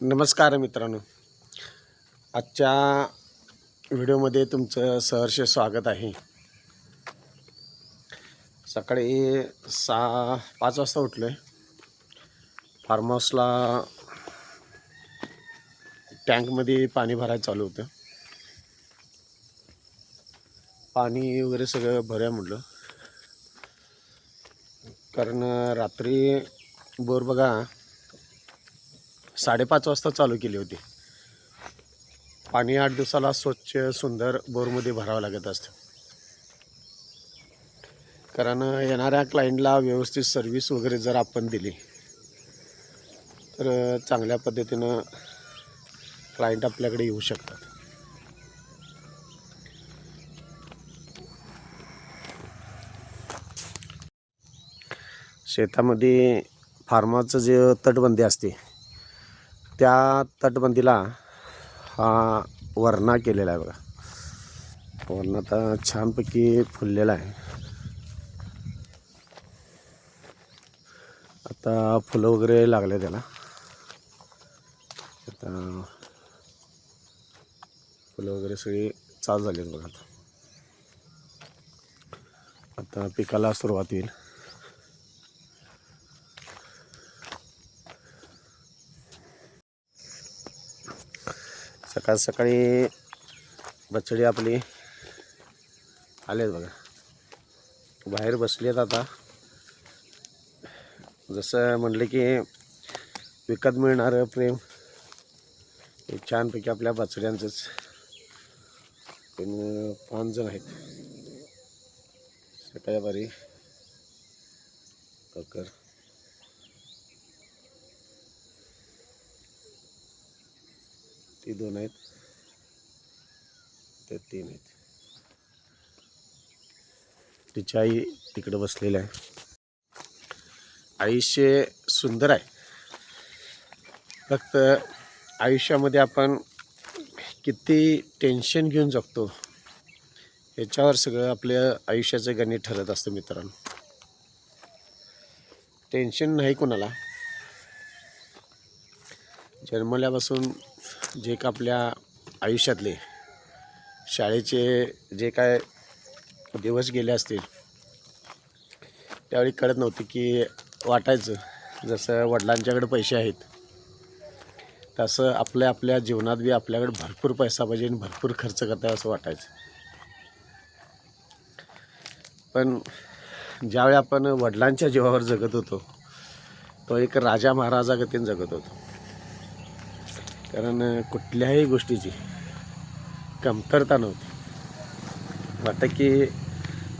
नमस्कार मित्रांनो. आजच्या व्हिडिओमध्ये तुमचं सहर्ष स्वागत आहे. सकाळी सहा पाच वाजता उठलो आहे फार्म हाऊसला टँकमध्ये पाणी भरायला चालू होतं. पाणी वगैरे सगळं भरूया म्हटलं. कारण रात्री बोर बघा साडेपाच वाजता चालू केली होती. पाणी आठ दिवसाला स्वच्छ सुंदर बोरमध्ये भरावं लागत असतं. कारण येणाऱ्या क्लायंटला व्यवस्थित सर्व्हिस वगैरे जर आपण दिली तर चांगल्या पद्धतीनं क्लायंट आपल्याकडे येऊ शकतात. शेतामध्ये फार्माचं जे तटबंदी असते त्या तटबंदीला हा वरणा केलेला आहे बघा. वरणा आता छानपैकी फुललेला आहे. आता फुलं वगैरे लागले त्याला. आता फुलं वगैरे सगळी चालू झाली आहेत बघा आता. आता पिकाला सुरुवात येईल सकाळ सकाळी बछडी आपली आलेत बघा. बाहेर बसली आहेत आता. जसं म्हटलं की विकत मिळणारं प्रेम हे छानपैकी आपल्या बछड्यांचंच. पण पाच जण आहेत. सकाळी बारी. कर ते दोन आहेत. ते तीन आहेत. तिची आई तिकडं बसलेली आहे. आयुष्य सुंदर आहे. फक्त आयुष्यामध्ये आपण किती टेन्शन घेऊन जगतो याच्यावर सगळं आपल्या आयुष्याचं गणित ठरत असतं मित्रांनो. टेन्शन नाही कोणाला. जन्मल्यापासून जे का आपल्या आयुष्यातले शाळेचे जे काय दिवस गेले असतील त्यावेळी कळत नव्हते की वाटायचं. जसं वडिलांच्याकडे पैसे आहेत तसं आपल्या आपल्या जीवनात बी आपल्याकडे भरपूर पैसा पाहिजे आणि भरपूर खर्च करता असं वाटायचं. पण ज्यावेळी आपण वडिलांच्या जीवावर जगत होतो तो एक राजा महाराजा गतीने जगत होतो. कारण कुठल्याही गोष्टीची कमतरता नव्हती. वाटतं की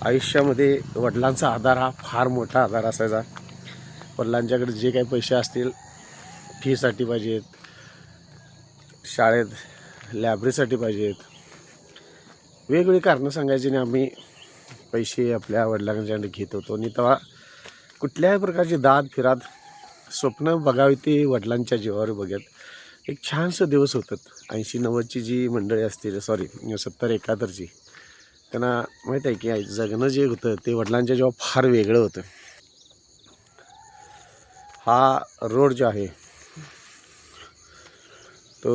आयुष्यामध्ये वडिलांचा आधार हा फार मोठा आधार असायचा. वडिलांच्याकडे जे काही पैसे असतील फीसाठी पाहिजेत. शाळेत लॅबरेसाठी पाहिजेत. वेगवेगळी कारणं सांगायची आणि आम्ही पैसे आपल्या वडिलांच्याकडे घेत होतो. आणि तेव्हा कुठल्याही प्रकारची दाद फिरात स्वप्न बघावी ती वडिलांच्या जीवावर बघत एक छानसं दिवस होतात. ऐंशी नव्वदची जी मंडळी असतील सॉरी सत्तर एकाहत्तरची त्यांना माहीत आहे की जगणं जे होतं ते वडिलांच्या जेव्हा फार वेगळं होतं. हा रोड जो आहे तो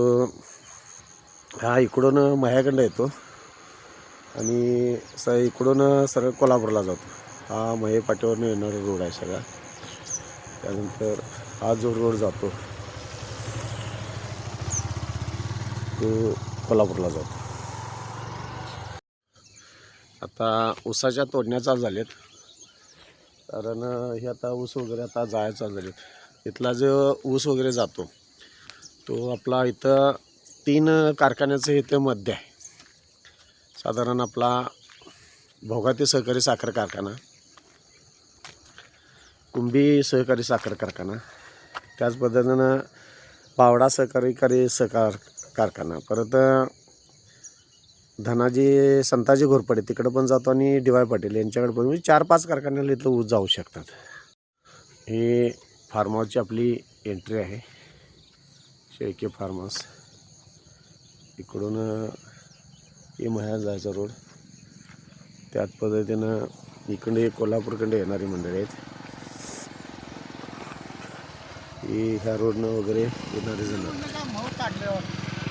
हा इकडून माह्याकडं येतो आणि स इकडून सरळ कोल्हापूरला जातो. हा महे पाट्यावरनं येणारा रोड आहे सगळा. त्यानंतर हा जो रोड जातो तो कोल्हापूरला जातो. आता ऊसाच्या तोडण्या झालेत कारण हे आता ऊस वगैरे आता जायचा झालेत. इथला जो ऊस वगैरे जातो तो आपला इथं तीन कारखान्याचं इथं मध्य आहे. साधारण आपला भोगाती सहकारी साखर कारखाना कुंभी सहकारी साखर कारखाना त्याच पद्धतीनं पावडा सहकारी सहकार कारखाना. परत धनाजी संताजी घोरपडे तिकडं पण जातो आणि डी वाय पाटील यांच्याकडे पण. म्हणजे चार पाच कारखान्याला इथलं ऊस जाऊ शकतात. हे फार्म हाऊसची आपली एंट्री आहे. शेळके फार्म हाऊस इकडून हे महाराज जायचा रोड त्याच पद्धतीनं इकडे कोल्हापूरकडे येणारी मंडळी आहेत. ही ह्या रोडनं वगैरे येणारे जण.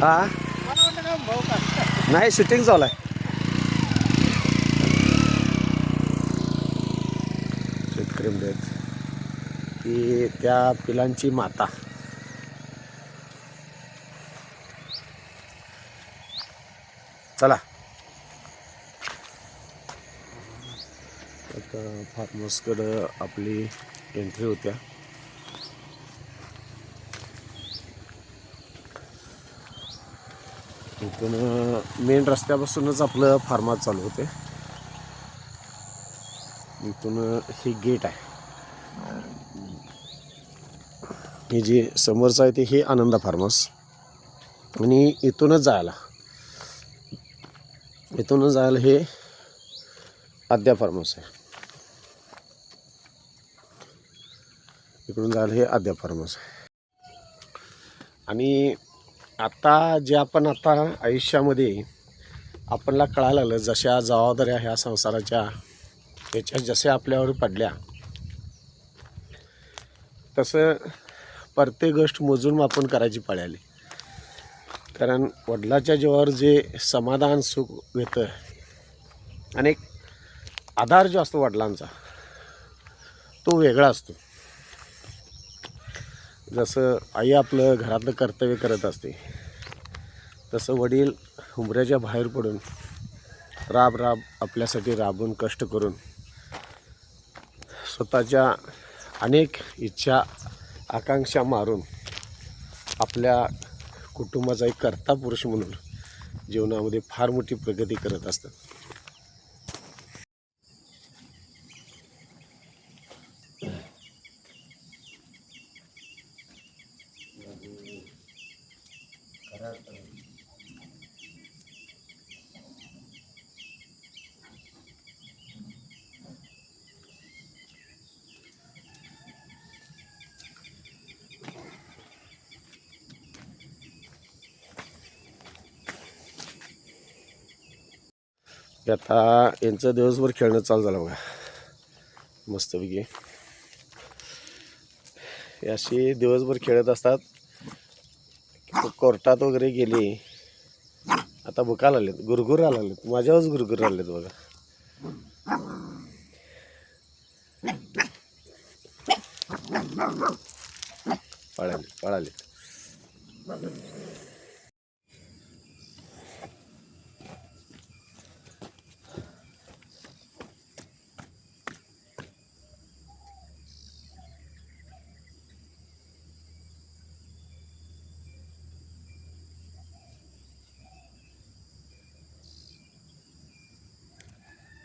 हा? नाही शूटिंग चालू आहे. शेतकरी म्हणतात की त्या पिलांची माता. चला. आता फार्मर्सकडं आपली एंट्री होत्या. इथून मेन रस्त्यापासूनच आपलं फार्म चालू होते. इथून हे गेट आहे. हे जे समोरचं आहे ते हे आनंदा फार्मस आणि इथूनच जायला. इथूनच जायला हे आद्या फार्मस आहे. इकडून जायला हे आद्या फार्मस आहे. आणि आता जे आपण आता आयुष्यामध्ये आपणला कळायला लागलं जशा जबाबदाऱ्या ह्या संसाराच्या त्याच्या जशा आपल्यावर पडल्या तसं प्रत्येक गोष्ट मोजून मापून करायची पळायली कारण वडिलाच्या जीवावर जे समाधान सुख येतं आणि एक आधार जो असतो वडिलांचा तो वेगळा असतो. जसं आई आपलं घरातलं कर्तव्य करत असते तसं वडील हुंबऱ्याच्या बाहेर पडून राब राब आपल्यासाठी राबून कष्ट करून स्वतःच्या अनेक इच्छा आकांक्षा मारून आपल्या कुटुंबाचा एक कर्ता पुरुष म्हणून जीवनामध्ये फार मोठी प्रगती करत असतात. की आता यांचं दिवसभर खेळणं चालू झालं बघा. मस्तपैकी. अशी दिवसभर खेळत असतात. कोर्टात वगैरे गेली. आता भुका आलेत गुरगुर आला माझ्यावरच गुरगुर आलेत बघा. पळाले पळाले.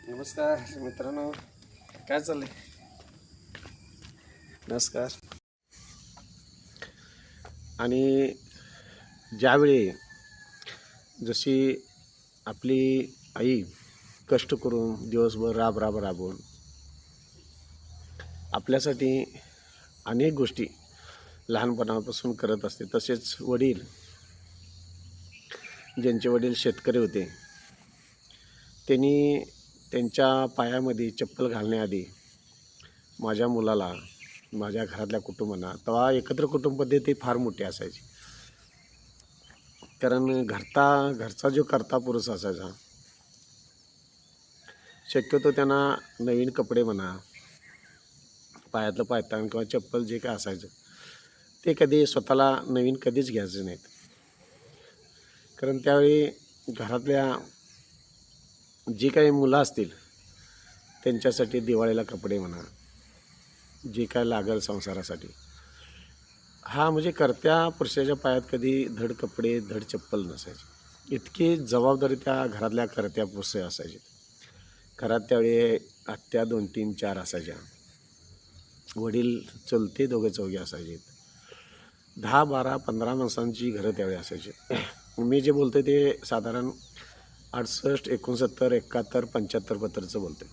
नमस्कार मित्रांनो काय चाललंय? नमस्कार. आणि ज्यावेळी जशी आपली आई कष्ट करून दिवसभर राब राब राबून आपल्यासाठी अनेक गोष्टी लहानपणापासून करत असते तसेच वडील ज्यांचे वडील शेतकरी होते त्यांनी त्यांच्या पायामध्ये चप्पल घालण्याआधी माझ्या मुलाला माझ्या घरातल्या कुटुंबांना तेव्हा एकत्र कुटुंब पद्धती फार मोठी असायची. कारण घरता घरचा जो करता पुरुष असायचा शक्यतो त्यांना नवीन कपडे म्हणा पायातलं पायतान किंवा चप्पल जे काय असायचं ते कधी स्वतःला नवीन कधीच घ्यायचे नाहीत. कारण त्यावेळी घरातल्या जी काही मुलं असतील त्यांच्यासाठी दिवाळीला कपडे म्हणा जे काय लागेल संसारासाठी. हा म्हणजे करत्या पुरुषाच्या पायात कधी धड कपडे धड चप्पल नसायची. इतकी जबाबदारी त्या घरातल्या करत्या पुरुष असायची. घरात त्यावेळी आत्या दोन तीन चार असायच्या. वडील चलते दोघे चौघे असायचे. दहा बारा पंधरा माणसांची घरं त्यावेळी असायची. मी जे बोलतो ते साधारण अडुसष्ट एकोणसत्तर एकाहत्तर पंच्याहत्तर पत्तरचं बोलतो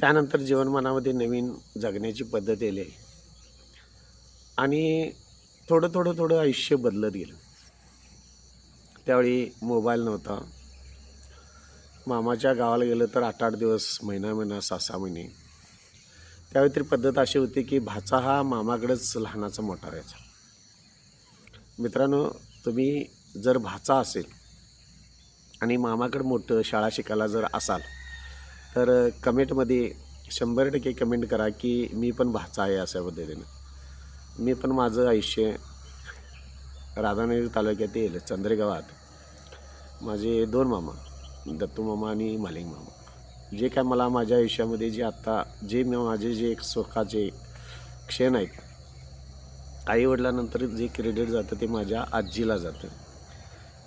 त्यानंतर जीवनमानामध्ये नवीन जगण्याची पद्धत येते आणि थोडं थोडं थोडं आयुष्य बदलत गेलं. त्यावेळी मोबाईल नव्हता. मामाच्या गावाला गेलं तर आठ आठ दिवस महिना महिना सहा सहा महिने. त्यावेळी तरी पद्धत अशी होती की भाचा हा मामाकडेच लहानाचा मोठा राहायचा मित्रांनो तुम्ही जर भाचा असेल आणि मामाकडं मोठं शाळा शिकायला जर असाल तर कमेंटमध्ये शंभर टक्के कमेंट करा की मी पण भाचा आहे अशा पद्धतीनं. मी पण माझं आयुष्य राधानगरी तालुक्यातील चंद्रेगावात. माझे दोन मामा दत्तू मामा आणि मालिंग मामा. जे काय मला माझ्या आयुष्यामध्ये जे आत्ता जे मी माझे जे एक सुखाचे क्षण आहेत आईवडिलांनंतर जे क्रेडिट जातं ते माझ्या आजीला जातं.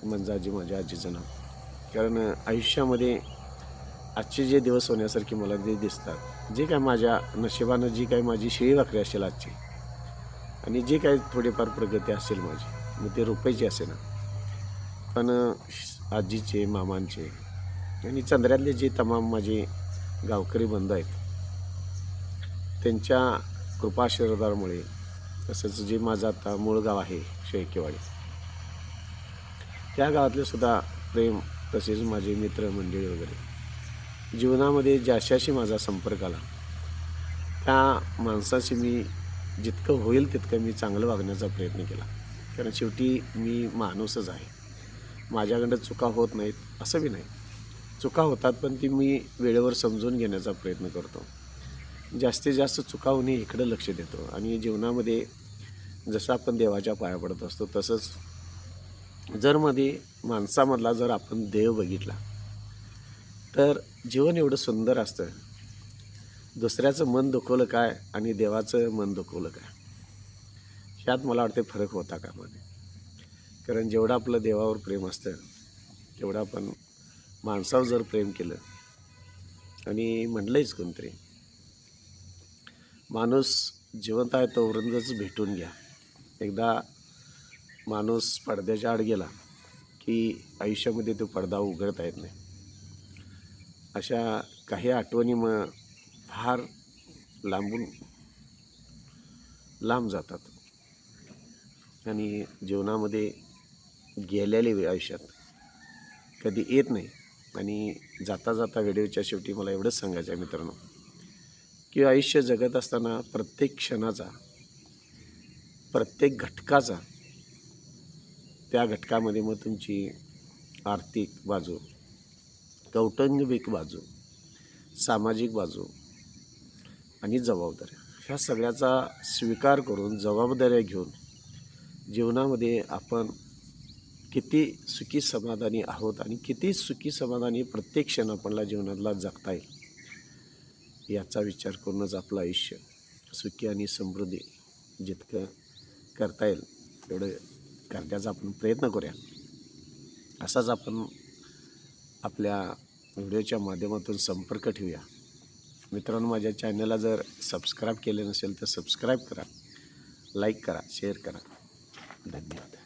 म्हणजे आजी माझ्या आजीचं नाव. कारण आयुष्यामध्ये आजचे जे दिवस होण्यासारखे मला ते दिसतात जे काय माझ्या नशिबानं जी काय माझी शिळी वाकरी असेल आजची आणि जे काय थोडीफार प्रगती असेल माझी मग ते रुपयाची असेल ना. पण आजीचे मामांचे आणि चंद्र्यातले जे तमाम माझे गावकरी बंधू आहेत त्यांच्या कृपाशीर्वादामुळे तसंच जे माझं आता मूळ गाव आहे शेळकेवाडी त्या गावातले सुद्धा प्रेम तसेच माझे मित्र मंडळी वगैरे. जीवनामध्ये ज्याशाशी माझा संपर्क आला त्या माणसाशी मी जितकं होईल तितकं मी चांगलं वागण्याचा प्रयत्न केला. कारण शेवटी मी माणूसच आहे. माझ्याकडं चुका होत नाहीत असं बी नाही. चुका होतात पण ती मी वेळेवर समजून घेण्याचा प्रयत्न करतो. जास्तीत जास्त चुका होणे इकडं लक्ष देतो. आणि जीवनामध्ये जसं आपण देवाच्या पाया पडत असतो तसंच जर मध्ये माणसामधला जर आपण देव बघितला तर जीवन एवढं सुंदर असतं. दुसऱ्याचं मन दुखवलं काय आणि देवाचं मन दुखवलं काय? ह्यात मला वाटते फरक होता का मध्ये कारण जेवढं आपलं देवावर प्रेम असतं तेवढं आपण माणसावर जर प्रेम केलं आणि म्हणलंच कोणतरी माणूस जिवंत आहे तो वृंदच भेटून घ्या. एकदा माणूस पडद्याच्या आड गेला की आयुष्यामध्ये तो पडदा उघडता येत नाही. अशा काही आठवणी मग फार लांबून लांब जातात. आणि जीवनामध्ये गेलेले आयुष्यात कधी येत नाही. आणि जाता जाता व्हिडिओच्या शेवटी मला एवढंच सांगायचं आहे मित्रांनो की आयुष्य जगत असताना प्रत्येक क्षणाचा प्रत्येक घटकाचा त्या घटकामध्ये मग तुमची आर्थिक बाजू कौटुंबिक बाजू सामाजिक बाजू आणि जबाबदाऱ्या ह्या सगळ्याचा स्वीकार करून जबाबदाऱ्या घेऊन जीवनामध्ये आपण किती सुखी समाधानी आहोत आणि किती सुखी समाधानी प्रत्येक क्षण आपल्याला जीवनातला जगता येईल याचा विचार करूनच आपलं आयुष्य सुखी आणि समृद्धी जितकं करता येईल तेवढं करण्याचा आपण प्रयत्न करूया. असाच आपण आपल्या व्हिडिओच्या माध्यमातून संपर्क ठेवूया. मित्रांनो माझ्या चॅनलला जर सबस्क्राईब केले नसेल तर सबस्क्राईब करा लाईक करा शेअर करा. धन्यवाद.